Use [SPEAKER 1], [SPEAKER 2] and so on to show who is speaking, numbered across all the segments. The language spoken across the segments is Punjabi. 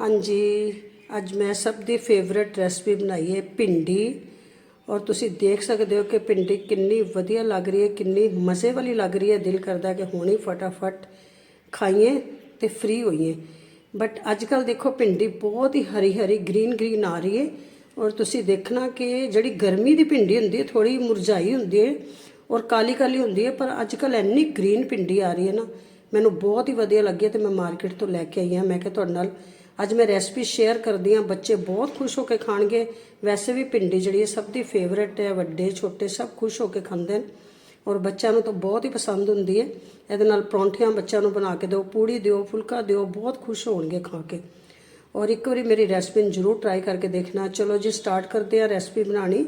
[SPEAKER 1] ਹਾਂਜੀ, ਅੱਜ ਮੈਂ ਸਭ ਦੀ ਫੇਵਰਿਟ ਰੈਸਪੀ ਬਣਾਈ ਹੈ ਭਿੰਡੀ। ਔਰ ਤੁਸੀਂ ਦੇਖ ਸਕਦੇ ਹੋ ਕਿ ਭਿੰਡੀ ਕਿੰਨੀ ਵਧੀਆ ਲੱਗ ਰਹੀ ਹੈ, ਕਿੰਨੀ ਮਜ਼ੇ ਵਾਲੀ ਲੱਗ ਰਹੀ ਹੈ। ਦਿਲ ਕਰਦਾ ਕਿ ਹੁਣੇ ਫਟਾਫਟ ਖਾਈਏ ਤੇ ਫ੍ਰੀ ਹੋਈਏ। ਬਟ ਅੱਜ ਕੱਲ ਦੇਖੋ, ਭਿੰਡੀ ਬਹੁਤ ਹੀ ਹਰੀ ਹਰੀ ਗ੍ਰੀਨ ਗ੍ਰੀਨ ਆ ਰਹੀ ਹੈ। ਔਰ ਤੁਸੀਂ ਦੇਖਣਾ ਕਿ ਜਿਹੜੀ ਗਰਮੀ ਦੀ ਭਿੰਡੀ ਹੁੰਦੀ ਹੈ ਥੋੜੀ ਮੁਰਝਾਈ ਹੁੰਦੀ ਹੈ ਔਰ ਕਾਲੀ ਕਾਲੀ ਹੁੰਦੀ ਹੈ, ਪਰ ਅੱਜ ਕੱਲ ਇੰਨੀ ਗ੍ਰੀਨ ਭਿੰਡੀ ਆ ਰਹੀ ਹੈ ਨਾ, ਮੈਨੂੰ ਬਹੁਤ ਹੀ ਵਧੀਆ ਲੱਗੀ ਹੈ ਤੇ ਮੈਂ ਮਾਰਕੀਟ ਤੋਂ ਲੈ ਕੇ ਆਈ ਹਾਂ। ਮੈਂ ਕਿਹਾ ਤੁਹਾਡੇ ਨਾਲ ਅੱਜ ਮੈਂ ਰੈਸਪੀ ਸ਼ੇਅਰ ਕਰਦੀ ਹਾਂ, ਬੱਚੇ ਬਹੁਤ ਖੁਸ਼ ਹੋ ਕੇ ਖਾਣਗੇ। ਵੈਸੇ ਵੀ ਭਿੰਡੀ ਜਿਹੜੀ ਹੈ ਸਭ ਦੀ ਫੇਵਰੇਟ ਹੈ, ਵੱਡੇ, ਛੋਟੇ ਸਭ ਖੁਸ਼ ਹੋ ਕੇ ਖਾਂਦੇ ਨੇ ਔਰ ਬੱਚਿਆਂ ਨੂੰ ਤਾਂ ਬਹੁਤ ਹੀ ਪਸੰਦ ਹੁੰਦੀ ਹੈ। ਇਹਦੇ ਨਾਲ ਪਰੌਂਠਿਆਂ ਬੱਚਿਆਂ ਨੂੰ ਬਣਾ ਕੇ ਦਿਓ, ਪੂੜੀ ਦਿਓ, ਫੁਲਕਾ ਦਿਓ, ਬਹੁਤ ਖੁਸ਼ ਹੋਣਗੇ ਖਾ ਕੇ। ਔਰ ਇੱਕ ਵਾਰੀ ਮੇਰੀ ਰੈਸਪੀ ਨੂੰ ਜ਼ਰੂਰ ਟਰਾਈ ਕਰਕੇ ਦੇਖਣਾ। ਚਲੋ ਜੀ ਸਟਾਰਟ ਕਰਦੇ ਆ ਰੈਸਪੀ ਬਣਾਣੀ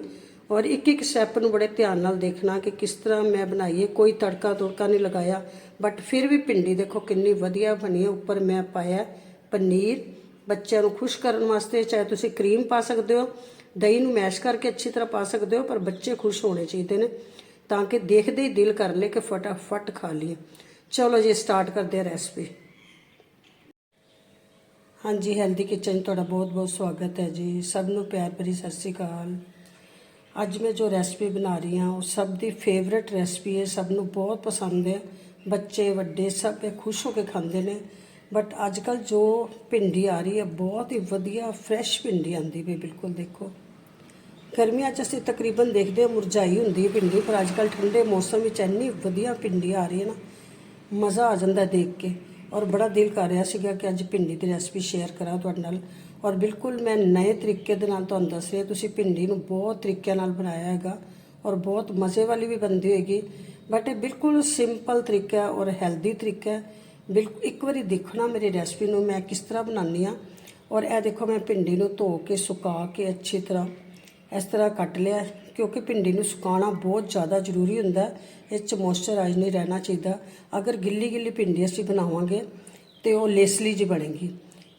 [SPEAKER 1] ਔਰ ਇੱਕ ਇੱਕ ਸਟੈਪ ਨੂੰ ਬੜੇ ਧਿਆਨ ਨਾਲ ਦੇਖਣਾ ਕਿ ਕਿਸ ਤਰ੍ਹਾਂ ਮੈਂ ਬਣਾਈਏ ਕੋਈ ਤੜਕਾ ਤੁੜਕਾ ਨਹੀਂ ਲਗਾਇਆ ਬਟ ਫਿਰ ਵੀ ਭਿੰਡੀ ਦੇਖੋ ਕਿੰਨੀ ਵਧੀਆ ਬਣੀ ਹੈ। ਉੱਪਰ ਮੈਂ ਪਾਇਆ ਪਨੀਰ ਬੱਚਿਆਂ ਨੂੰ ਖੁਸ਼ ਕਰਨ ਵਾਸਤੇ ਚਾਹੇ ਤੁਸੀਂ ਕਰੀਮ ਪਾ ਸਕਦੇ ਹੋ, ਦਹੀਂ ਨੂੰ ਮੈਸ਼ ਕਰਕੇ ਅੱਛੀ ਤਰ੍ਹਾਂ ਪਾ ਸਕਦੇ ਹੋ, ਪਰ ਬੱਚੇ ਖੁਸ਼ ਹੋਣੇ ਚਾਹੀਦੇ ਨੇ ਤਾਂ ਕਿ ਦੇਖਦੇ ਹੀ ਦਿਲ ਕਰ ਲੇ ਕਿ ਫਟਾਫਟ ਖਾ ਲਈਏ। ਚਲੋ ਜੀ ਸਟਾਰਟ ਕਰਦੇ ਹਾਂ ਰੈਸਪੀ ਹਾਂਜੀ ਹੈਲਦੀ ਕਿਚਨ ਤੁਹਾਡਾ ਬਹੁਤ-ਬਹੁਤ ਸਵਾਗਤ ਹੈ ਜੀ। ਸਭ ਨੂੰ ਪਿਆਰ ਭਰੀ ਸਤਿ ਸ੍ਰੀ ਅਕਾਲ। ਅੱਜ ਮੈਂ ਜੋ ਰੈਸਪੀ ਬਣਾ ਰਹੀ ਹਾਂ, ਉਹ ਸਭ ਦੀ ਫੇਵਰਿਟ ਰੈਸਪੀ ਹੈ, ਸਭ ਨੂੰ ਬਹੁਤ ਪਸੰਦ ਹੈ। ਬੱਚੇ ਵੱਡੇ ਸਭ ਇਹ ਖੁਸ਼ ਹੋ ਕੇ ਖਾਂਦੇ ਨੇ। ਬਟ ਅੱਜ ਕੱਲ ਜੋ ਭਿੰਡੀ ਆ ਰਹੀ ਹੈ, ਬਹੁਤ ਹੀ ਵਧੀਆ ਫਰੈਸ਼ ਭਿੰਡੀ ਆਂਦੀ ਵੀ ਬਿਲਕੁਲ ਦੇਖੋ। ਗਰਮੀਆਂ 'ਚ ਅਸੀਂ ਤਕਰੀਬਨ ਦੇਖਦੇ ਹਾਂ, ਮੁਰਝਾਈ ਹੁੰਦੀ ਹੈ ਭਿੰਡੀ, ਪਰ ਅੱਜ ਕੱਲ ਠੰਡੇ ਮੌਸਮ ਵਿੱਚ ਇੰਨੀ ਵਧੀਆ ਭਿੰਡੀ ਆ ਰਹੀ ਹੈ ਨਾ, ਮਜ਼ਾ ਆ ਜਾਂਦਾ ਦੇਖ ਕੇ। ਔਰ ਬੜਾ ਦਿਲ ਕਰ ਰਿਹਾ ਸੀਗਾ ਕਿ ਅੱਜ ਭਿੰਡੀ ਦੀ ਰੈਸਪੀ ਸ਼ੇਅਰ ਕਰਾਂ ਤੁਹਾਡੇ ਨਾਲ। ਔਰ ਬਿਲਕੁਲ ਮੈਂ ਨਵੇਂ ਤਰੀਕੇ ਦੇ ਨਾਲ ਤੁਹਾਨੂੰ ਦੱਸ ਰਿਹਾ, ਤੁਸੀਂ ਭਿੰਡੀ ਨੂੰ ਬਹੁਤ ਤਰੀਕਿਆਂ ਨਾਲ ਬਣਾਇਆ ਹੈਗਾ, ਔਰ ਬਹੁਤ ਮਜ਼ੇ ਵਾਲੀ ਵੀ ਬਣਦੀ ਹੋਏਗੀ। ਬਟ ਇਹ ਬਿਲਕੁਲ ਸਿੰਪਲ ਤਰੀਕਾ ਔਰ ਹੈਲਦੀ ਤਰੀਕਾ ਹੈ। ਬਿਲਕੁਲ, ਇੱਕ ਵਾਰੀ ਦੇਖਣਾ ਮੇਰੀ ਰੈਸਪੀ ਨੂੰ, ਮੈਂ ਕਿਸ ਤਰ੍ਹਾਂ ਬਣਾਉਂਦੀ ਆ ਔਰ ਇਹ ਦੇਖੋ, ਮੈਂ ਭਿੰਡੀ ਨੂੰ ਧੋ ਕੇ, ਸੁਕਾ ਕੇ ਅੱਛੀ ਤਰ੍ਹਾਂ ਇਸ ਤਰ੍ਹਾਂ ਕੱਟ ਲਿਆ ਕਿਉਂਕਿ ਭਿੰਡੀ ਨੂੰ ਸੁਕਾਉਣਾ ਬਹੁਤ ਜ਼ਿਆਦਾ ਜ਼ਰੂਰੀ ਹੁੰਦਾ ਹੈ। 'ਚ ਮੋਇਸਚਰਾਈਜ਼ ਨਹੀਂ ਰਹਿਣਾ ਚਾਹੀਦਾ। ਅਗਰ ਗਿੱਲੀ ਗਿੱਲੀ ਭਿੰਡੀ ਅਸੀਂ ਬਣਾਵਾਂਗੇ, ਤੇ ਉਹ ਲੇਸਲੀ ਜੀ ਬਣੇਗੀ।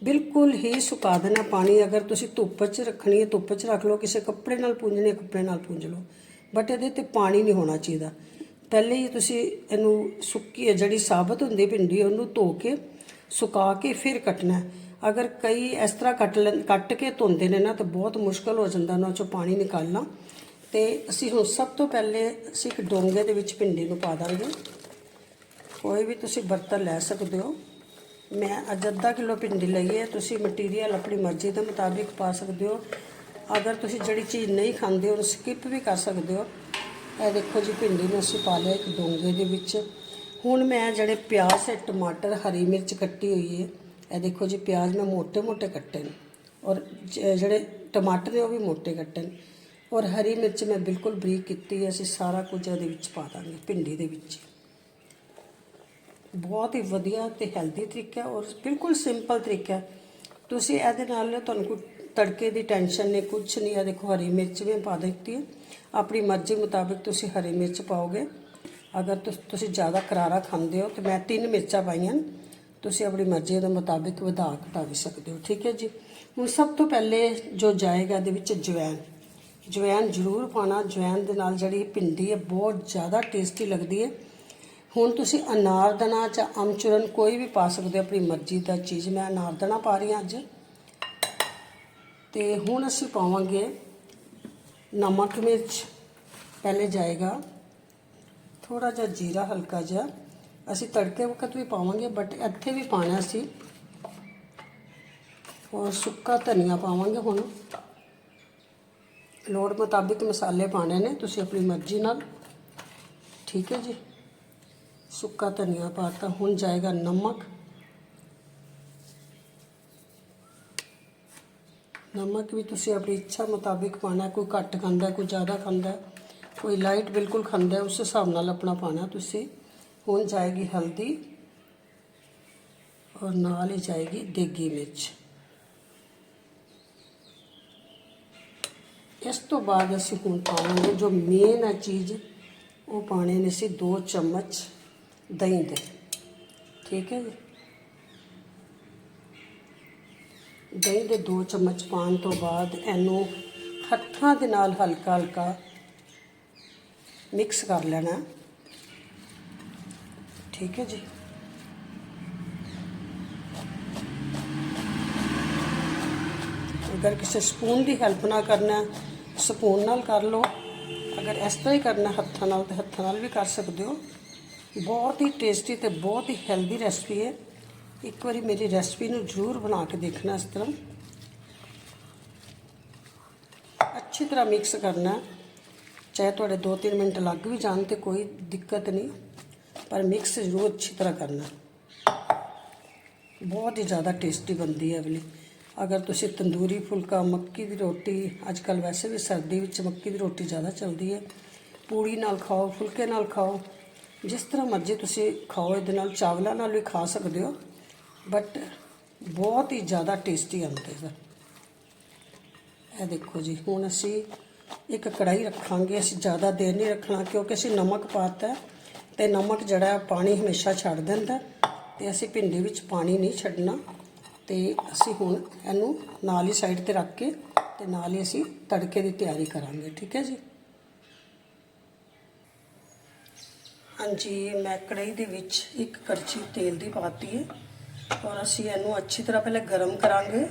[SPEAKER 1] ਬਿਲਕੁਲ ਹੀ ਸੁਕਾ ਦੇਣਾ ਪਾਣੀ। ਅਗਰ ਤੁਸੀਂ ਧੁੱਪ 'ਚ ਰੱਖਣੀ ਹੈ, ਧੁੱਪ 'ਚ ਰੱਖ ਲਓ, ਕਿਸੇ ਕੱਪੜੇ ਨਾਲ ਪੂੰਝਣੀ ਕੱਪੜੇ ਨਾਲ ਪੂੰਝ ਲਓ। ਬਟ ਇਹਦੇ ਤੇ ਪਾਣੀ ਨਹੀਂ ਹੋਣਾ ਚਾਹੀਦਾ। ਪਹਿਲੇ ਹੀ ਤੁਸੀਂ ਇਹਨੂੰ ਸੁੱਕੀ ਹੈ, ਜਿਹੜੀ ਸਾਬਤ ਹੁੰਦੀ ਭਿੰਡੀ, ਉਹਨੂੰ ਧੋ ਕੇ ਸੁਕਾ ਕੇ ਫਿਰ ਕੱਟਣਾ ਅਗਰ ਕਈ ਇਸ ਤਰ੍ਹਾਂ ਕੱਟ ਲੈਂ- ਕੱਟ ਕੇ ਧੋਂਦੇ ਨੇ ਨਾ, ਤਾਂ ਬਹੁਤ ਮੁਸ਼ਕਲ ਹੋ ਜਾਂਦਾ ਉਹਨਾਂ ਚੋਂ ਪਾਣੀ ਨਿਕਾਲਣਾ। ਤੇ ਅਸੀਂ ਹੁਣ ਸਭ ਤੋਂ ਪਹਿਲੇ ਅਸੀਂ ਇੱਕ ਡੋਂਗੇ ਦੇ ਵਿੱਚ ਭਿੰਡੀ ਨੂੰ ਪਾ ਦਾਂਗੇ। ਕੋਈ ਵੀ ਤੁਸੀਂ ਬਰਤਨ ਲੈ ਸਕਦੇ ਹੋ। ਮੈਂ ਅੱਜ ਅੱਧਾ ਕਿਲੋ ਭਿੰਡੀ ਲਈ ਹੈ, ਤੁਸੀਂ ਮਟੀਰੀਅਲ ਆਪਣੀ ਮਰਜ਼ੀ ਦੇ ਮੁਤਾਬਿਕ ਪਾ ਸਕਦੇ ਹੋ। ਅਗਰ ਤੁਸੀਂ ਜਿਹੜੀ ਚੀਜ਼ ਨਹੀਂ ਖਾਂਦੇ, ਉਹਨੂੰ ਸਕਿਪ ਵੀ ਕਰ ਸਕਦੇ ਹੋ। ਇਹ ਦੇਖੋ ਜੀ, ਭਿੰਡੀ ਨੂੰ ਅਸੀਂ ਪਾ ਲਿਆ ਇੱਕ ਡੋਂਗੇ ਦੇ ਵਿੱਚ। ਹੁਣ ਮੈਂ ਜਿਹੜੇ ਪਿਆਜ਼ ਤੇ ਟਮਾਟਰ, ਹਰੀ ਮਿਰਚ ਕੱਟੀ ਹੋਈ ਹੈ ਇਹ ਦੇਖੋ ਜੀ, ਪਿਆਜ਼ ਮੈਂ ਮੋٹے-ਮੋٹے ਕੱਟੇ ਨੇ। ਔਰ ਜਿਹੜੇ ਟਮਾਟਰ ਨੇ, ਉਹ ਵੀ ਮੋٹے ਕੱਟੇ ਨੇ। ਔਰ ਹਰੀ ਮਿਰਚ ਮੈਂ ਬਿਲਕੁਲ ਬਰੀਕ ਕੀਤੀ ਹੈ ਅਸੀਂ ਸਾਰਾ ਕੁਝ ਇਹਦੇ ਵਿੱਚ ਪਾ ਦਾਂਗੇ, ਭਿੰਡੀ ਦੇ ਵਿੱਚ। ਬਹੁਤ ਹੀ ਵਧੀਆ ਤੇ ਹੈਲਦੀ ਤਰੀਕਾ ਔਰ ਬਿਲਕੁਲ ਸਿੰਪਲ ਤਰੀਕਾ। ਤੁਸੀਂ ਇਹਦੇ ਨਾਲ ਤੁਹਾਨੂੰ ਕੋਈ ਤੜਕੇ ਦੀ ਟੈਨਸ਼ਨ ਨਹੀਂ ਕੁਝ ਨਹੀਂ ਆ ਦੇਖੋ ਹਰੀ ਮਿਰਚ ਵੀ ਪਾ ਦਿੱਤੀ ਹੈ। ਆਪਣੀ ਮਰਜ਼ੀ ਮੁਤਾਬਿਕ ਤੁਸੀਂ ਹਰੀ ਮਿਰਚ ਪਾਓਗੇ। ਅਗਰ ਤੁਸੀਂ ਜ਼ਿਆਦਾ ਕਰਾਰਾ ਖਾਂਦੇ ਹੋ ਤੇ ਮੈਂ ਤਿੰਨ ਮਿਰਚਾਂ ਪਾਈਆਂ ਤੁਸੀਂ ਆਪਣੀ ਮਰਜ਼ੀ ਦੇ ਮੁਤਾਬਿਕ ਵਧਾ ਘਟਾ ਵੀ ਸਕਦੇ ਹੋ। ਠੀਕ ਹੈ ਜੀ? ਹੁਣ ਸਭ ਤੋਂ ਪਹਿਲੇ ਜੋ ਜਾਏਗਾ ਇਹਦੇ ਵਿੱਚ ਜਵੈਨ ਜਵੈਨ ਜ਼ਰੂਰ ਪਾਣਾ ਜਵੈਨ ਦੇ ਨਾਲ ਜਿਹੜੀ ਭਿੰਡੀ ਹੈ ਬਹੁਤ ਜ਼ਿਆਦਾ ਟੇਸਟੀ ਲੱਗਦੀ ਹੈ। ਹੁਣ ਤੁਸੀਂ ਅਨਾਰਦਾਨਾ ਜਾਂ ਅਮਚੂਰਨ ਕੋਈ ਵੀ ਪਾ ਸਕਦੇ ਹੋ, ਆਪਣੀ ਮਰਜ਼ੀ ਦਾ ਚੀਜ਼। ਮੈਂ ਅਨਾਰਦਾਨਾ ਪਾ ਰਹੀ ਹਾਂ ਅੱਜ। ਤੇ ਹੁਣ ਅਸੀਂ ਪਾਵਾਂਗੇ ਨਮਕ ਮਿਰਚ। ਪਹਿਲੇ ਜਾਏਗਾ। ਥੋੜਾ ਜਿਹਾ ਜੀਰਾ ਹਲਕਾ ਜਿਹਾ। ਅਸੀਂ ਤੜਕੇ ਵਕਤ ਵੀ ਪਾਵਾਂਗੇ ਬਟ ਇੱਥੇ ਵੀ ਪਾਣਾ ਸੀ। ਔਰ ਸੁੱਕਾ ਧਨੀਆ ਪਾਵਾਂਗੇ ਹੁਣ। ਲੋੜ ਮੁਤਾਬਿਕ ਮਸਾਲੇ ਪਾਣੇ ਨੇ, ਤੁਸੀਂ ਆਪਣੀ ਮਰਜ਼ੀ ਨਾਲ। ਠੀਕ ਹੈ ਜੀ। ਸੁੱਕਾ ਧਨੀਆ ਪਾਤਾ ਹੁਣ ਜਾਏਗਾ ਨਮਕ। ਨਮਕ ਵੀ ਤੁਸੀਂ ਆਪਣੀ ਇੱਛਾ ਮੁਤਾਬਿਕ ਪਾਣਾ ਕੋਈ ਘੱਟ ਖਾਂਦਾ, ਕੋਈ ਜ਼ਿਆਦਾ ਖਾਂਦਾ, ਕੋਈ ਲਾਈਟ ਬਿਲਕੁਲ ਖਾਂਦਾ, ਉਸ ਹਿਸਾਬ ਨਾਲ ਆਪਣਾ ਪਾਣਾ ਤੁਸੀਂ। ਹੁਣ ਜਾਏਗੀ ਹਲਦੀ ਔਰ ਨਾਲ ਹੀ ਜਾਏਗੀ ਦੇਗੀ ਮਿਰਚ। ਇਸ ਤੋਂ ਬਾਅਦ ਅਸੀਂ ਹੁਣ ਪਾਵਾਂਗੇ ਜੋ ਮੇਨ ਹੈ ਚੀਜ਼, ਉਹ ਪਾਣੇ ਨੇ ਸੀ 2 ਚਮਚ ਦਹੀਂ ਦੇ। ਠੀਕ ਹੈ ਜੀ? ਦਹੀਂ ਦੇ 2 ਚਮਚ ਪਾਉਣ ਤੋਂ ਬਾਅਦ ਇਹਨੂੰ ਹੱਥਾਂ ਦੇ ਨਾਲ ਹਲਕਾ ਹਲਕਾ ਮਿਕਸ ਕਰ ਲੈਣਾ। ਠੀਕ ਹੈ ਜੀ। ਅਗਰ ਕਿਸੇ ਸਪੂਨ ਦੀ ਹੈਲਪ ਨਾ ਕਰਨਾ ਸਪੂਨ ਨਾਲ ਕਰ ਲਓ। ਅਗਰ ਇਸ ਤਰ੍ਹਾਂ ਹੀ ਕਰਨਾ ਹੱਥਾਂ ਨਾਲ ਤੇ ਹੱਥਾਂ ਨਾਲ ਵੀ ਕਰ ਸਕਦੇ ਹੋ। ਬਹੁਤ ਹੀ ਟੇਸਟੀ ਤੇ ਬਹੁਤ ਹੀ ਹੈਲਦੀ ਰੈਸਪੀ ਹੈ। ਇੱਕ ਵਾਰੀ ਮੇਰੀ ਰੈਸਪੀ ਨੂੰ ਜ਼ਰੂਰ ਬਣਾ ਕੇ ਦੇਖਣਾ ਇਸ ਤਰ੍ਹਾਂ। ਅੱਛੀ ਤਰ੍ਹਾਂ ਮਿਕਸ ਕਰਨਾ। ਚਾਹੇ ਤੁਹਾਡੇ 2-3 ਮਿੰਟ ਲੱਗ ਵੀ ਜਾਣ ਤੇ ਕੋਈ ਦਿੱਕਤ ਨਹੀਂ, ਪਰ ਮਿਕਸ ਜ਼ਰੂਰ ਅੱਛੀ ਤਰ੍ਹਾਂ ਕਰਨਾ। ਬਹੁਤ ਹੀ ਜ਼ਿਆਦਾ ਟੇਸਟੀ ਬਣਦੀ ਹੈ ਇਹ ਅਗਰ ਤੁਸੀਂ ਤੰਦੂਰੀ ਫੁਲਕਾ, ਮੱਕੀ ਦੀ ਰੋਟੀ ਅੱਜ ਕੱਲ ਵੈਸੇ ਵੀ ਸਰਦੀ ਵਿੱਚ ਮੱਕੀ ਦੀ ਰੋਟੀ ਜ਼ਿਆਦਾ ਚੱਲਦੀ ਹੈ, ਪੂੜੀ ਨਾਲ ਖਾਓ, ਫੁਲਕੇ ਨਾਲ ਖਾਓ, ਜਿਸ ਤਰ੍ਹਾਂ ਮਰਜ਼ੀ ਤੁਸੀਂ ਖਾਓ, ਇਹਦੇ ਨਾਲ ਚਾਵਲਾਂ ਨਾਲ ਵੀ ਖਾ ਸਕਦੇ ਹੋ। ਬਟ ਬਹੁਤ ਹੀ ਜ਼ਿਆਦਾ ਟੇਸਟੀ ਆਉਂਦੇ ਸਰ। ਇਹ ਦੇਖੋ ਜੀ, ਹੁਣ ਅਸੀਂ ਇੱਕ ਕੜਾਈ ਰੱਖਾਂਗੇ, ਅਸੀਂ ਜ਼ਿਆਦਾ ਦੇਰ ਨਹੀਂ ਰੱਖਣਾ ਕਿਉਂਕਿ ਅਸੀਂ ਨਮਕ ਪਾਤਾ ਹੈ ਤੇ ਨਮਕ ਜਿਹੜਾ ਪਾਣੀ ਹਮੇਸ਼ਾ ਛੱਡ ਦਿੰਦਾ ਹੈ ਤੇ ਅਸੀਂ ਭਿੰਡੀ ਵਿੱਚ ਪਾਣੀ ਨਹੀਂ ਛੱਡਣਾ ਤੇ ਅਸੀਂ ਹੁਣ ਇਹਨੂੰ ਨਾਲ ਹੀ ਸਾਈਡ ਤੇ ਰੱਖ ਕੇ ਤੇ ਨਾਲ ਹੀ ਅਸੀਂ ਤੜਕੇ ਦੀ ਤਿਆਰੀ ਕਰਾਂਗੇ, ਠੀਕ ਹੈ ਜੀ? ਹਾਂਜੀ, ਮੈਂ ਕੜਾਈ ਦੇ ਵਿੱਚ ਇੱਕ ਕੜਛੀ ਤੇਲ ਦੀ ਪਾਤੀ ਹੈ। ਔਰ ਅਸੀਂ ਇਹਨੂੰ ਅੱਛੀ ਤਰ੍ਹਾਂ ਪਹਿਲੇ ਗਰਮ ਕਰਾਂਗੇ।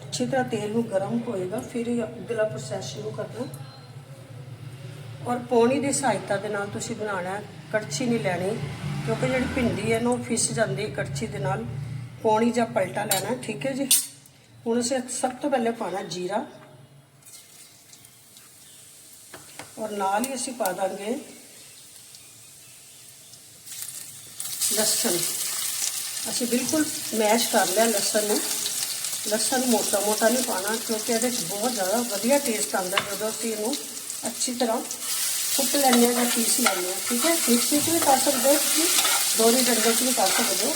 [SPEAKER 1] ਅੱਛੀ ਤਰ੍ਹਾਂ ਤੇਲ ਨੂੰ ਗਰਮ ਹੋਏਗਾ, ਫਿਰ ਅਗਲਾ ਪ੍ਰੋਸੈਸ ਸ਼ੁਰੂ ਕਰਨਾ ਔਰ ਪੌਣੀ ਦੀ ਸਹਾਇਤਾ ਦੇ ਨਾਲ ਤੁਸੀਂ ਬਣਾਉਣਾ ਕੜਛੀ ਨਹੀਂ ਲੈਣੀ, ਕਿਉਂਕਿ ਜਿਹੜੀ ਭਿੰਡੀ ਹੈ ਨਾ, ਉਹ ਫਿਸ ਜਾਂਦੀ ਹੈ ਕੜਛੀ ਦੇ ਨਾਲ। ਪੌਣੀ ਜਾਂ ਪਲਟਾ ਲੈਣਾ, ਠੀਕ ਹੈ ਜੀ? ਹੁਣ ਅਸੀਂ ਸਭ ਤੋਂ ਪਹਿਲੇ ਪਾਣਾ ਜੀਰਾ। ਔਰ ਨਾਲ ਹੀ ਅਸੀਂ ਪਾ ਦਾਂਗੇ ਲਸਣ। ਅਸੀਂ ਬਿਲਕੁਲ ਮੈਸ਼ ਕਰ ਲਿਆ ਲਸਣ ਨੂੰ। ਲਸਣ ਮੋਟਾ ਮੋਟਾ ਨਹੀਂ ਪਾਣਾ ਕਿਉਂਕਿ ਇਹਦੇ ਵਿੱਚ ਬਹੁਤ ਜ਼ਿਆਦਾ ਵਧੀਆ ਟੇਸਟ ਆਉਂਦਾ ਜਦੋਂ ਅਸੀਂ ਇਹਨੂੰ ਅੱਛੀ ਤਰ੍ਹਾਂ ਕੁੱਟ ਲੈਂਦੇ ਹਾਂ ਜਾਂ ਪੀਸ ਲੈਂਦੇ ਹਾਂ, ਠੀਕ ਹੈ? ਮਿਕਸੀ 'ਚ ਵੀ ਕਰ ਸਕਦੇ ਹੋ ਤੁਸੀਂ ਦੋਰੀ ਡੰਡੇ 'ਚ ਵੀ ਕਰ ਸਕਦੇ ਹੋ।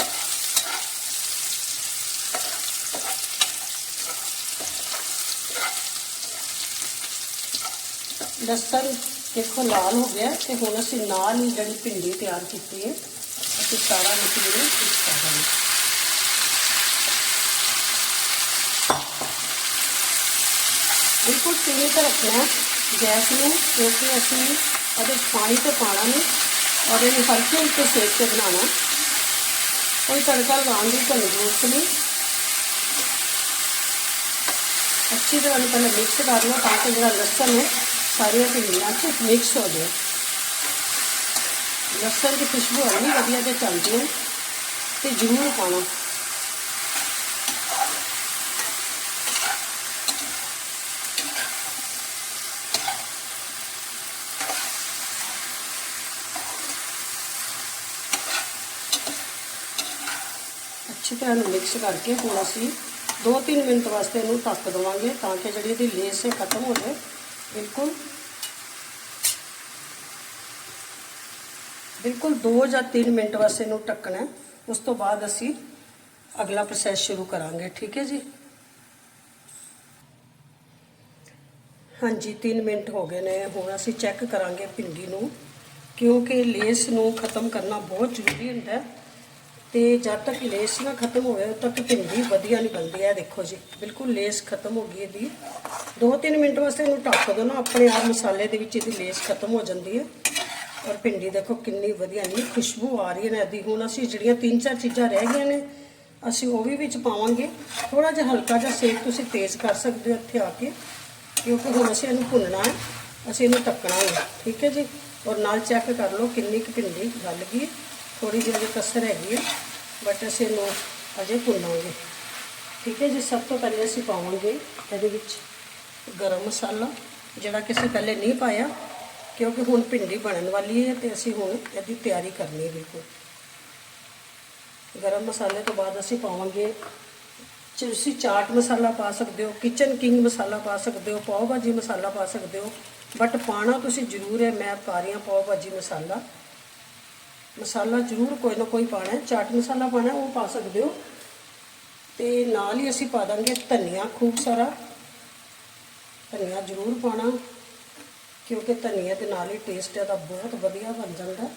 [SPEAKER 1] ਲਸਣ ਦੇਖੋ ਲਾਲ ਹੋ ਗਿਆ ਤੇ ਹੁਣ ਅਸੀਂ ਨਾਲ ਹੀ ਜਿਹੜੀ ਭਿੰਡੀ ਤਿਆਰ ਕੀਤੀ ਹੈ, ਅਸੀਂ ਸਾਰਾ ਮਟੀਰੀਅਲ ਮਿਕਸ ਕਰ ਦਾਂਗੇ ਬਿਲਕੁਲ ਸਿਮ ਤੇ ਰੱਖਣਾ ਹੈ ਗੈਸ ਨੂੰ, ਕਿਉਂਕਿ ਅਸੀਂ ਇਹਦੇ 'ਚ ਪਾਣੀ ਤੇ ਪਾਣਾ ਨਹੀਂ ਔਰ ਇਹਨੂੰ ਹਲਕੇ ਹਲਕੇ ਸੇਕ ਤੇ ਬਣਾਉਣਾ ਕੋਈ ਤੜਕਾ ਲਗਾਉਣ ਦੀ ਤੁਹਾਨੂੰ ਜ਼ਰੂਰਤ ਨਹੀਂ। ਅੱਛੀ ਤਰ੍ਹਾਂ ਨਾਲ ਪਹਿਲਾਂ ਮਿਕਸ ਕਰ ਲਓ ਤਾਂ ਕਿ ਜਿਹੜਾ ਲਸਣ ਹੈ ਸਾਰੀਆਂ ਭਿੰਡੀਆਂ 'ਚ ਮਿਕਸ ਹੋ ਜਾਏ ਲਸਣ ਦੀ ਖੁਸ਼ਬੂ ਇੰਨੀ ਵਧੀਆ ਤੇ ਚੱਲਦੀ ਹੈ ਤੇ ਜ਼ਰੂਰ ਪਾਣਾ ਅੱਛੀ ਤਰ੍ਹਾਂ ਨੂੰ ਮਿਕਸ ਕਰਕੇ ਹੁਣ ਅਸੀਂ 2-3 ਮਿੰਟ ਵਾਸਤੇ ਇਹਨੂੰ ਢੱਕ ਦੇਵਾਂਗੇ ਤਾਂ ਕਿ ਜਿਹੜੀ ਇਹਦੀ ਲੇਸ ਹੈ ਖਤਮ ਹੋ ਜਾਏ। ਬਿਲਕੁਲ। ਬਿਲਕੁਲ 2 ਜਾਂ 3 ਮਿੰਟ ਵਾਸਤੇ ਇਹਨੂੰ ਢੱਕਣਾ ਉਸ ਤੋਂ ਬਾਅਦ ਅਸੀਂ ਅਗਲਾ ਪ੍ਰੋਸੈਸ ਸ਼ੁਰੂ ਕਰਾਂਗੇ, ਠੀਕ ਹੈ ਜੀ? ਹਾਂਜੀ 3 ਮਿੰਟ ਹੋ ਗਏ ਨੇ। ਹੁਣ ਅਸੀਂ ਚੈੱਕ ਕਰਾਂਗੇ ਭਿੰਡੀ ਨੂੰ, ਕਿਉਂਕਿ ਲੇਸ ਨੂੰ ਖਤਮ ਕਰਨਾ ਬਹੁਤ ਜ਼ਰੂਰੀ ਹੁੰਦਾ ਹੈ। ਤੇ ਜਦ ਤੱਕ ਲੇਸ ਨਾ ਖਤਮ ਹੋਵੇ, ਉਦੋਂ ਤੱਕ ਭਿੰਡੀ ਵਧੀਆ ਨਹੀਂ ਬਣਦੀ ਹੈ ਦੇਖੋ ਜੀ। ਬਿਲਕੁਲ ਲੇਸ ਖਤਮ ਹੋ ਗਈ ਇਹਦੀ। 2-3 ਮਿੰਟ ਵਾਸਤੇ ਇਹਨੂੰ ਢੱਕ ਦਿਓ ਨਾ, ਆਪਣੇ ਆਪ ਮਸਾਲੇ ਦੇ ਵਿੱਚ ਇਹਦੀ ਲੇਸ ਖਤਮ ਹੋ ਜਾਂਦੀ ਹੈ। ਔਰ ਭਿੰਡੀ ਦੇਖੋ ਕਿੰਨੀ ਵਧੀਆ ਨਹੀਂ ਖੁਸ਼ਬੂ ਆ ਰਹੀ ਹੈ ਨਾ ਇਹਦੀ। ਹੁਣ ਅਸੀਂ ਜਿਹੜੀਆਂ ਤਿੰਨ ਚਾਰ ਚੀਜ਼ਾਂ ਰਹਿ ਗਈਆਂ ਨੇ, ਅਸੀਂ ਉਹ ਵੀ ਵਿੱਚ ਪਾਵਾਂਗੇ। ਥੋੜਾ ਜਿਹਾ ਹਲਕਾ ਜਿਹਾ ਸੇਕ ਤੁਸੀਂ ਤੇਜ਼ ਕਰ ਸਕਦੇ ਹੋ ਇੱਥੇ ਆ ਕੇ, ਕਿਉਂਕਿ ਹੁਣ ਅਸੀਂ ਇਹਨੂੰ ਭੁੰਨਣਾ ਹੈ, ਅਸੀਂ ਇਹਨੂੰ ਟੱਕਣਾ ਹੈ ਠੀਕ ਹੈ ਜੀ? ਔਰ ਨਾਲ ਚੈੱਕ ਕਰ ਲਓ ਕਿੰਨੀ ਕੁ ਭਿੰਡੀ ਗਲ ਗਈ ਥੋੜੀ ਜਿਹੀ ਅਜੇ ਕਸਰ ਹੈਗੀ ਹੈ ਬਟ ਅਸੀਂ ਇਹਨੂੰ ਅਜੇ ਭੁੰਨਾਂਗੇ। ਠੀਕ ਹੈ ਜੀ, ਸਭ ਤੋਂ ਪਹਿਲੇ ਅਸੀਂ ਪਾਵਾਂਗੇ ਇਹਦੇ ਵਿੱਚ ਗਰਮ ਮਸਾਲਾ, ਜਿਹੜਾ ਕਿ ਅਸੀਂ ਪਹਿਲੇ ਨਹੀਂ ਪਾਇਆ, ਕਿਉਂਕਿ ਹੁਣ ਭਿੰਡੀ ਬਣਨ ਵਾਲੀ ਹੈ ਤੇ ਅਸੀਂ ਹੁਣ ਇਹਦੀ ਤਿਆਰੀ ਕਰਨੀ ਹੈ ਬਿਲਕੁਲ। ਗਰਮ ਮਸਾਲੇ ਤੋਂ ਬਾਅਦ ਅਸੀਂ ਪਾਵਾਂਗੇ, ਤੁਸੀਂ ਚਾਟ ਮਸਾਲਾ ਪਾ ਸਕਦੇ ਹੋ ਕਿਚਨ ਕਿੰਗ ਮਸਾਲਾ ਪਾ ਸਕਦੇ ਹੋ, ਪਾਓ ਭਾਜੀ ਮਸਾਲਾ ਪਾ ਸਕਦੇ ਹੋ ਬਟ ਪਾਣਾ ਤੁਸੀਂ ਜ਼ਰੂਰ ਹੈ, ਮੈਂ ਪਾ ਰਹੀ ਹਾਂ ਪਾਓ ਭਾਜੀ ਮਸਾਲਾ। ਮਸਾਲਾ ਜ਼ਰੂਰ ਕੋਈ ਨਾ ਕੋਈ ਪਾਣਾ ਹੈ। ਚਾਟ ਮਸਾਲਾ ਪਾਣਾ ਉਹ ਪਾ ਸਕਦੇ ਹੋ। ਤੇ ਨਾਲ ਹੀ ਅਸੀਂ ਪਾ ਦਾਂਗੇ ਧਨੀਆ, ਖੂਬ ਸਾਰਾ। ਧਨੀਆ ਜ਼ਰੂਰ ਪਾਣਾ ਕਿਉਂਕਿ ਧਨੀਆ ਦੇ ਨਾਲ ਹੀ ਟੇਸਟ ਇਹਦਾ ਬਹੁਤ ਵਧੀਆ ਬਣ ਜਾਂਦਾ।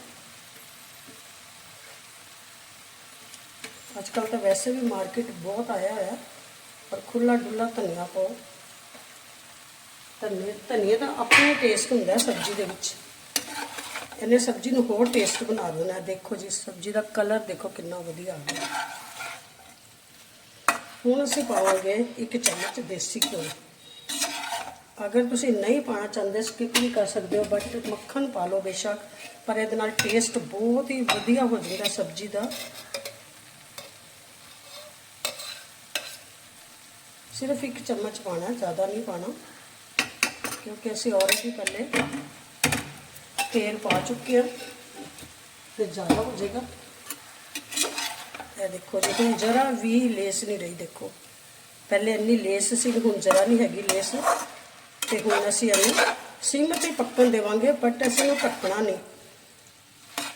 [SPEAKER 1] ਅੱਜ ਕੱਲ ਤਾਂ ਵੈਸੇ ਵੀ ਮਾਰਕੀਟ ਬਹੁਤ ਆਇਆ ਹੋਇਆ, ਪਰ ਖੁੱਲਾ ਡੁੱਲਾ ਧਨੀਆ ਪਾਓ। ਧਨੀਆ ਧਨੀਆ ਦਾ ਆਪਣਾ ਟੇਸਟ ਹੁੰਦਾ ਸਬਜ਼ੀ ਦੇ ਵਿੱਚ। ਇਹਨੇ ਸਬਜ਼ੀ ਨੂੰ ਹੋਰ ਟੇਸਟ ਬਣਾ ਦੇਣਾ ਦੇਖੋ ਜੀ, ਸਬਜ਼ੀ ਦਾ ਕਲਰ ਦੇਖੋ ਕਿੰਨਾ ਵਧੀਆ ਆ ਗਿਆ। ਹੁਣ ਅਸੀਂ ਪਾਵਾਂਗੇ ਇੱਕ ਚਮਚ ਦੇਸੀ ਘਿਓ। ਅਗਰ ਤੁਸੀਂ ਨਹੀਂ ਪਾਣਾ ਚਾਹੁੰਦੇ ਸਕਿਪ ਵੀ ਕਰ ਸਕਦੇ ਹੋ ਬਟ ਮੱਖਣ ਪਾ ਲਓ ਬੇਸ਼ੱਕ, ਪਰ ਇਹਦੇ ਨਾਲ ਟੇਸਟ ਬਹੁਤ ਹੀ ਵਧੀਆ ਹੋ ਜਾਂਦਾ ਸਬਜ਼ੀ ਦਾ। ਸਿਰਫ ਇੱਕ ਚਮਚ ਪਾਣਾ, ਜ਼ਿਆਦਾ ਨਹੀਂ ਪਾਣਾ, ਕਿਉਂਕਿ ਅਸੀਂ ਆਲਰੇਡੀ ਪਹਿਲੇ ਤੇਲ ਪਾ ਚੁੱਕੇ ਹਾਂ ਤੇ ਜ਼ਿਆਦਾ ਹੋ ਜਾਏਗਾ। ਇਹ ਦੇਖੋ ਜੀ, ਹੁਣ ਜਰਾ ਵੀ ਲੇਸ ਨਹੀਂ ਰਹੀ, ਦੇਖੋ। ਪਹਿਲੇ ਇੰਨੀ ਲੇਸ ਸੀ, ਹੁਣ ਜਰਾ ਨਹੀਂ ਹੈਗੀ ਲੇਸ। ਤੇ ਹੁਣ ਅਸੀਂ ਇਹਨੂੰ ਸਿਮ ਤੇ ਪੱਕਣ ਦੇਵਾਂਗੇ ਬਟ ਅਸੀਂ ਇਹਨੂੰ ਢੱਕਣਾ ਨਹੀਂ।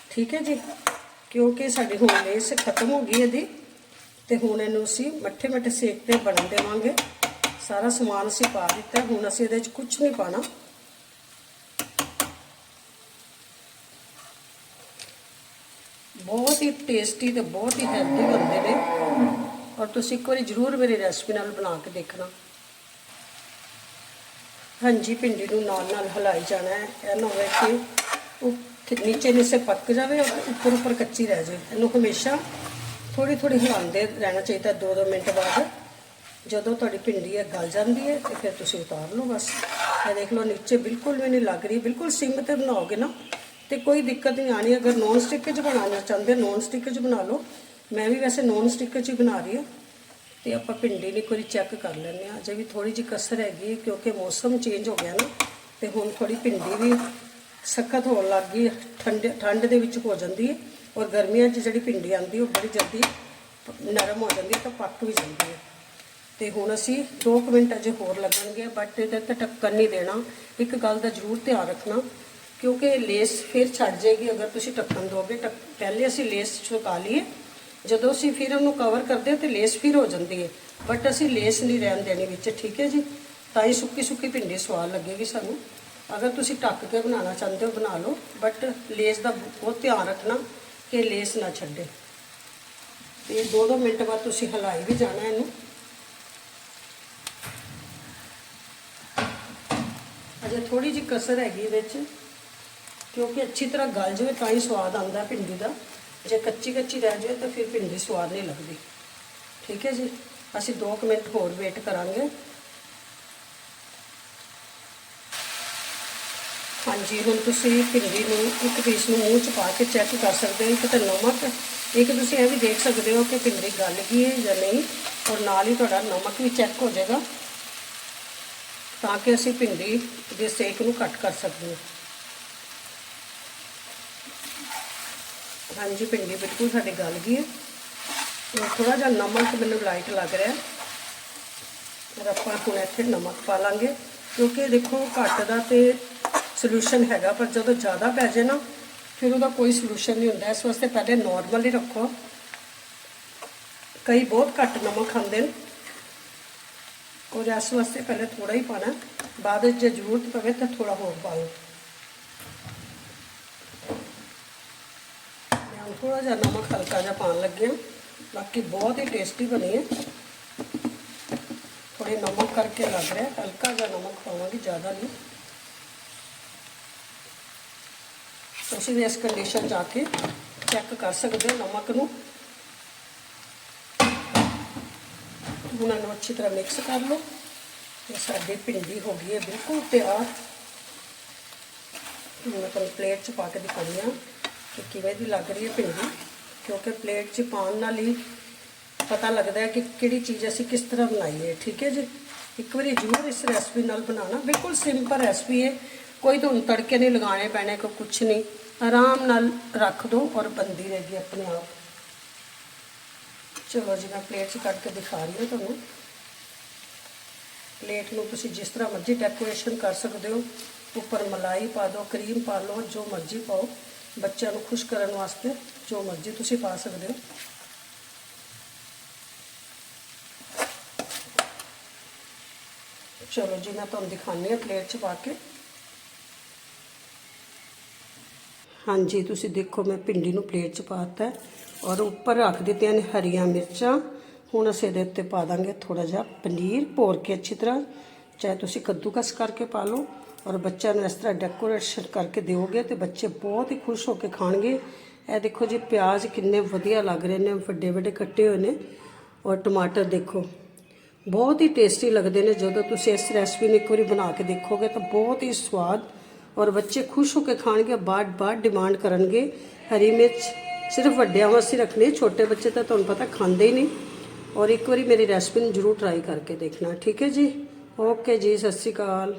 [SPEAKER 1] ਠੀਕ ਹੈ ਜੀ? ਕਿਉਂਕਿ ਸਾਡੀ ਹੁਣ ਲੇਸ ਖਤਮ ਹੋ ਗਈ ਇਹਦੀ, ਤੇ ਹੁਣ ਇਹਨੂੰ ਅਸੀਂ ਮੱਠੇ ਮੱਠੇ ਸੇਕ ਤੇ ਬਣਨ ਦੇਵਾਂਗੇ। ਸਾਰਾ ਸਮਾਨ ਅਸੀਂ ਪਾ ਦਿੱਤਾ, ਹੁਣ ਅਸੀਂ ਇਹਦੇ ਵਿੱਚ ਕੁਝ ਨਹੀਂ ਪਾਣਾ। ਬਹੁਤ ਹੀ ਟੇਸਟੀ ਤੇ ਬਹੁਤ ਹੀ ਹੈਲਦੀ ਬਣਦੇ ਨੇ। ਔਰ ਤੁਸੀਂ ਇੱਕ ਵਾਰੀ ਜ਼ਰੂਰ ਮੇਰੀ ਰੈਸਪੀ ਨਾਲ ਬਣਾ ਕੇ ਦੇਖਣਾ। ਹਾਂਜੀ, ਭਿੰਡੀ ਨੂੰ ਨਾਲ ਨਾਲ ਹਿਲਾਈ ਜਾਣਾ ਹੈ। ਇਹ ਨਾ ਹੋਵੇ ਕਿ ਉਹ ਨੀਚੇ ਨੀਚੇ ਪੱਕ ਜਾਵੇ ਔਰ ਉੱਪਰ ਉੱਪਰ ਕੱਚੀ ਰਹਿ ਜਾਵੇ। ਇਹਨੂੰ ਹਮੇਸ਼ਾ ਥੋੜੀ ਥੋੜੀ ਹਿਲਾਉਂਦੇ ਰਹਿਣਾ ਚਾਹੀਦਾ 2-2 ਮਿੰਟ ਬਾਅਦ। ਜਦੋਂ ਤੁਹਾਡੀ ਭਿੰਡੀ ਹੈ ਗਲ ਜਾਂਦੀ ਹੈ ਤੇ ਫਿਰ ਤੁਸੀਂ ਉਤਾਰ ਲਓ ਬਸ। ਇਹ ਦੇਖ ਲਓ, ਨੀਚੇ ਬਿਲਕੁਲ ਵੀ ਨਹੀਂ ਲੱਗ ਰਹੀ। ਬਿਲਕੁਲ ਸਿੰਮ ਤੇ ਬਣਾਓਗੇ ਨਾ ਤੇ ਕੋਈ ਦਿੱਕਤ ਨਹੀਂ ਆਣੀ ਅਗਰ ਨੌਨ ਸਟਿਕ 'ਚ ਬਣਾਉਣਾ ਚਾਹੁੰਦੇ ਨੌਨ ਸਟਿਕ 'ਚ ਬਣਾ ਲਓ। ਮੈਂ ਵੀ ਵੈਸੇ ਨੌਨ ਸਟਿਕ 'ਚ ਹੀ ਬਣਾ ਰਹੀ ਹਾਂ। ਤੇ ਆਪਾਂ ਭਿੰਡੀ ਨੂੰ ਇੱਕ ਵਾਰੀ ਚੈੱਕ ਕਰ ਲੈਂਦੇ ਹਾਂ। ਅਜੇ ਵੀ ਥੋੜੀ ਜਿਹੀ ਕਸਰ ਹੈਗੀ ਕਿਉਂਕਿ ਮੌਸਮ ਚੇਂਜ ਹੋ ਗਿਆ ਨਾ, ਤੇ ਹੁਣ ਥੋੜੀ ਭਿੰਡੀ ਵੀ ਸਖਤ ਹੋਣ ਲੱਗ ਗਈ ਠੰਡ ਠੰਡ ਦੇ ਵਿੱਚ ਹੋ ਜਾਂਦੀ ਹੈ ਔਰ ਗਰਮੀਆਂ 'ਚ ਜਿਹੜੀ ਭਿੰਡੀ ਆਉਂਦੀ, ਉਹ ਬੜੀ ਜਲਦੀ ਪ- ਨਰਮ ਹੋ ਜਾਂਦੀ ਹੈ, ਤਾਂ ਪੱਕ ਵੀ ਜਾਂਦੀ ਹੈ। ਤੇ ਹੁਣ ਅਸੀਂ 2 ਮਿੰਟ ਅਜੇ ਹੋਰ ਲੱਗਣਗੇ ਬਟ ਇਹਦੇ ਤੇ ਟੱਕਰ ਨਹੀਂ ਦੇਣਾ। ਇੱਕ ਗੱਲ ਦਾ ਜ਼ਰੂਰ ਧਿਆਨ ਰੱਖਣਾ ਕਿਉਂਕਿ ਲੇਸ ਫਿਰ ਛੱਡ ਜਾਏਗੀ, ਅਗਰ ਤੁਸੀਂ ਢੱਕਣ ਦੋਗੇ ਢੱਕ- ਪਹਿਲੇ ਅਸੀਂ ਲੇਸ ਛੁਕਾ ਲਈਏ। ਜਦੋਂ ਅਸੀਂ ਫਿਰ ਉਹਨੂੰ ਕਵਰ ਕਰਦੇ ਹਾਂ ਤੇ ਲੇਸ ਫਿਰ ਹੋ ਜਾਂਦੀ ਹੈ। ਬਟ ਅਸੀਂ ਲੇਸ ਨਹੀਂ ਰਹਿਣ ਦੇਣੀ ਵਿੱਚ, ਠੀਕ ਹੈ ਜੀ? ਤਾਂ ਹੀ ਸੁੱਕੀ ਸੁੱਕੀ ਭਿੰਡੀ ਸਵਾਦ ਲੱਗੇਗੀ ਸਾਨੂੰ। ਅਗਰ ਤੁਸੀਂ ਢੱਕ ਕੇ ਬਣਾਉਣਾ ਚਾਹੁੰਦੇ ਹੋ, ਬਣਾ ਲਓ। ਬਟ ਲੇਸ ਦਾ ਬਹੁਤ ਧਿਆਨ ਰੱਖਣਾ ਕਿ ਲੇਸ ਨਾ ਛੱਡੇ। ਤੇ 2-2 ਮਿੰਟ ਬਾਅਦ ਤੁਸੀਂ ਹਲਾਈ ਵੀ ਜਾਣਾ ਇਹਨੂੰ। ਅਜੇ ਥੋੜੀ ਜਿਹੀ ਕਸਰ ਹੈਗੀ ਇਹਦੇ ਵਿੱਚ। ਕਿਉਂਕਿ ਅੱਛੀ ਤਰ੍ਹਾਂ ਗਲ ਜਾਵੇ ਤਾਂ ਹੀ ਸਵਾਦ ਆਉਂਦਾ ਭਿੰਡੀ ਦਾ। ਜੇ ਕੱਚੀ ਕੱਚੀ ਰਹਿ ਜਾਵੇ ਤਾਂ ਫਿਰ ਭਿੰਡੀ ਸਵਾਦ ਨਹੀਂ ਲੱਗਦੀ। ਠੀਕ ਹੈ ਜੀ? ਅਸੀਂ 2 ਮਿੰਟ ਹੋਰ ਵੇਟ ਕਰਾਂਗੇ। ਹਾਂਜੀ, ਹੁਣ ਤੁਸੀਂ ਭਿੰਡੀ ਨੂੰ ਇੱਕ ਪੀਸ ਨੂੰ ਮੂੰਹ ਚ ਪਾ ਕੇ ਚੈੱਕ ਕਰ ਸਕਦੇ ਹੋ। ਇੱਕ ਤਾਂ ਨਮਕ, ਇੱਕ ਤੁਸੀਂ ਇਹ ਵੀ ਦੇਖ ਸਕਦੇ ਹੋ ਕਿ ਭਿੰਡੀ ਗਲ ਗਈ ਹੈ ਜਾਂ ਨਹੀਂ। ਔਰ ਨਾਲ ਹੀ ਤੁਹਾਡਾ ਨਮਕ ਵੀ ਚੈੱਕ ਹੋ ਜਾਏਗਾ। ਤਾਂ ਕਿ ਅਸੀਂ ਭਿੰਡੀ ਦੇ ਸੇਕ ਨੂੰ ਘੱਟ ਕਰ ਸਕੀਏ। ਹਾਂਜੀ ਭਿੰਡੀ ਬਿਲਕੁਲ ਸਾਡੀ ਗਲ ਗਈ ਹੈ। ਥੋੜਾ ਜਿਹਾ ਨਮਕ ਮੈਨੂੰ ਲਾਈਟ ਲੱਗ ਰਿਹਾ ਫਿਰ ਆਪਾਂ ਹੁਣ ਇੱਥੇ ਨਮਕ ਪਾ ਲਾਂਗੇ। ਕਿਉਂਕਿ ਦੇਖੋ ਘੱਟ ਦਾ ਤੇ ਸੋਲੂਸ਼ਨ ਹੈਗਾ, ਪਰ ਜਦੋਂ ਜ਼ਿਆਦਾ ਪੈ ਜਾਏ ਨਾ, ਫਿਰ ਉਹਦਾ ਕੋਈ ਸੋਲੂਸ਼ਨ ਨਹੀਂ ਹੁੰਦਾ। ਇਸ ਵਾਸਤੇ ਪਹਿਲੇ ਨਾਰਮਲ ਹੀ ਰੱਖੋ। ਕਈ ਬਹੁਤ ਘੱਟ ਨਮਕ ਖਾਂਦੇ ਨੇ। ਔਰ ਇਸ ਵਾਸਤੇ ਪਹਿਲੇ ਥੋੜਾ ਹੀ ਪਾਣਾ ਬਾਅਦ ਵਿੱਚ ਜੇ ਜ਼ਰੂਰਤ ਪਵੇ ਤਾਂ ਥੋੜਾ ਹੋਰ ਪਾ ਲਓ। ਮੈਂ ਥੋੜਾ ਜਿਹਾ ਨਮਕ ਹਲਕਾ ਜਿਹਾ ਪਾਉਣ ਲੱਗੀ ਹਾਂ। ਬਾਕੀ ਬਹੁਤ ਹੀ ਟੇਸਟੀ ਬਣੀ ਹੈ। ਥੋੜੇ ਨਮਕ ਕਰਕੇ ਲੱਗ ਰਿਹਾ, ਹਲਕਾ ਜਿਹਾ ਨਮਕ ਪਾਵਾਂਗੀ, ਜ਼ਿਆਦਾ ਨਹੀਂ। ਤੁਸੀਂ ਵੀ ਇਸ ਕੰਡੀਸ਼ਨ 'ਚ ਆ ਕੇ ਚੈੱਕ ਕਰ ਸਕਦੇ ਹੋ ਨਮਕ ਨੂੰ। ਹੁਣ ਇਹਨੂੰ ਅੱਛੀ ਤਰ੍ਹਾਂ ਮਿਕਸ ਕਰ ਲਓ। ਤੇ ਸਾਡੀ ਭਿੰਡੀ ਹੋ ਗਈ ਹੈ, ਬਿਲਕੁਲ ਤਿਆਰ। ਹੁਣ ਮੈਂ ਤੁਹਾਨੂੰ ਪਲੇਟ 'ਚ ਪਾ ਕੇ ਦਿਖਾਉਂਦੀ ਹਾਂ। ਕਿ ਕਿਵੇਂ ਦੀ ਲੱਗ ਰਹੀ ਹੈ ਭਿੰਡੀ ਕਿਉਂਕਿ ਪਲੇਟ 'ਚ ਪਾਉਣ ਨਾਲ ਹੀ ਪਤਾ ਲੱਗਦਾ ਹੈ ਕਿ ਕਿਹੜੀ ਚੀਜ਼ ਅਸੀਂ ਕਿਸ ਤਰ੍ਹਾਂ ਬਣਾਈ ਹੈ ਠੀਕ ਹੈ ਜੀ? ਇੱਕ ਵਾਰੀ ਜ਼ਰੂਰ ਇਸ ਰੈਸਪੀ ਨਾਲ ਬਣਾਉਣਾ। ਬਿਲਕੁਲ ਸਿੰਪਲ ਰੈਸਪੀ ਹੈ। ਕੋਈ ਤੁਹਾਨੂੰ ਤੜਕੇ ਨਹੀਂ ਲਗਾਉਣੇ ਪੈਣੇ, ਕੋਈ ਕੁਛ ਨਹੀਂ। ਆਰਾਮ ਨਾਲ ਰੱਖ ਦਿਓ ਔਰ ਬੰਦੀ ਰਹੇਗੀ ਆਪਣੇ ਆਪ। ਚਲੋ ਜੀ, ਮੈਂ ਪਲੇਟ 'ਚ ਕੱਢ ਕੇ ਦਿਖਾ ਰਹੀ ਹਾਂ ਤੁਹਾਨੂੰ। ਪਲੇਟ ਨੂੰ ਤੁਸੀਂ ਜਿਸ ਤਰ੍ਹਾਂ ਮਰਜ਼ੀ ਡੈਕੋਰੇਸ਼ਨ ਕਰ ਸਕਦੇ ਹੋ। ਉੱਪਰ ਮਲਾਈ ਪਾ ਦਿਓ, ਕਰੀਮ ਪਾ ਲਓ, ਜੋ ਮਰਜ਼ੀ ਪਾਓ। ਬੱਚਿਆਂ ਨੂੰ ਖੁਸ਼ ਕਰਨ ਵਾਸਤੇ ਜੋ ਮਰਜ਼ੀ ਤੁਸੀਂ ਪਾ ਸਕਦੇ ਹੋ। ਚਲੋ ਜੀ, ਮੈਂ ਤੁਹਾਨੂੰ ਦਿਖਾਉਂਦੀ ਹਾਂ ਪਲੇਟ 'ਚ ਪਾ ਕੇ। ਹਾਂਜੀ, ਤੁਸੀਂ ਦੇਖੋ, ਮੈਂ ਭਿੰਡੀ ਨੂੰ ਪਲੇਟ 'ਚ ਪਾਤਾ ਹੈ ਔਰ ਉੱਪਰ ਰੱਖ ਦਿੱਤੀਆਂ ਨੇ ਹਰੀਆਂ ਮਿਰਚਾਂ। ਹੁਣ ਅਸੀਂ ਇਹਦੇ ਉੱਤੇ ਪਾ ਦਾਂਗੇ ਥੋੜਾ ਜਿਹਾ ਪਨੀਰ, ਭੋਰ ਕੇ ਅੱਛੀ ਤਰ੍ਹਾਂ। ਚਾਹੇ ਤੁਸੀਂ ਕੱਦੂਕਸ ਕਰਕੇ ਪਾ ਲਓ। ਔਰ ਬੱਚਿਆਂ ਨੂੰ ਇਸ ਤਰ੍ਹਾਂ ਡੈਕੋਰੇਸ਼ਨ ਕਰਕੇ ਦਿਓਗੇ ਤੇ ਬੱਚੇ ਬਹੁਤ ਹੀ ਖੁਸ਼ ਹੋ ਕੇ ਖਾਣਗੇ। ਇਹ ਦੇਖੋ ਜੀ, ਪਿਆਜ਼ ਕਿੰਨੇ ਵਧੀਆ ਲੱਗ ਰਹੇ ਨੇ, ਵੱਡੇ ਵੱਡੇ ਕੱਟੇ ਹੋਏ ਨੇ। ਔਰ ਟਮਾਟਰ ਦੇਖੋ, ਬਹੁਤ ਹੀ ਟੇਸਟੀ ਲੱਗਦੇ ਨੇ। ਜਦੋਂ ਤੁਸੀਂ ਇਸ ਰੈਸਪੀ ਨੂੰ ਇੱਕ ਵਾਰੀ ਬਣਾ ਕੇ ਦੇਖੋਗੇ ਤਾਂ ਬਹੁਤ ਹੀ ਸਵਾਦ ਔਰ ਬੱਚੇ ਖੁਸ਼ ਹੋ ਕੇ ਖਾਣਗੇ ਬਾਅਦ ਬਾਅਦ ਡਿਮਾਂਡ ਕਰਨਗੇ। ਹਰੀ ਮਿਰਚ ਸਿਰਫ ਵੱਡਿਆਂ ਵਾਸਤੇ ਰੱਖਣੀ, ਛੋਟੇ ਬੱਚੇ ਤਾਂ ਤੁਹਾਨੂੰ ਪਤਾ ਖਾਂਦੇ ਹੀ ਨਹੀਂ। ਔਰ ਇੱਕ ਵਾਰੀ ਮੇਰੀ ਰੈਸਪੀ ਨੂੰ ਜਰੂਰ ਟਰਾਈ ਕਰਕੇ ਦੇਖਣਾ, ਠੀਕ ਹੈ ਜੀ? ਓਕੇ ਜੀ, ਸਤਿ ਸ਼੍ਰੀ ਅਕਾਲ।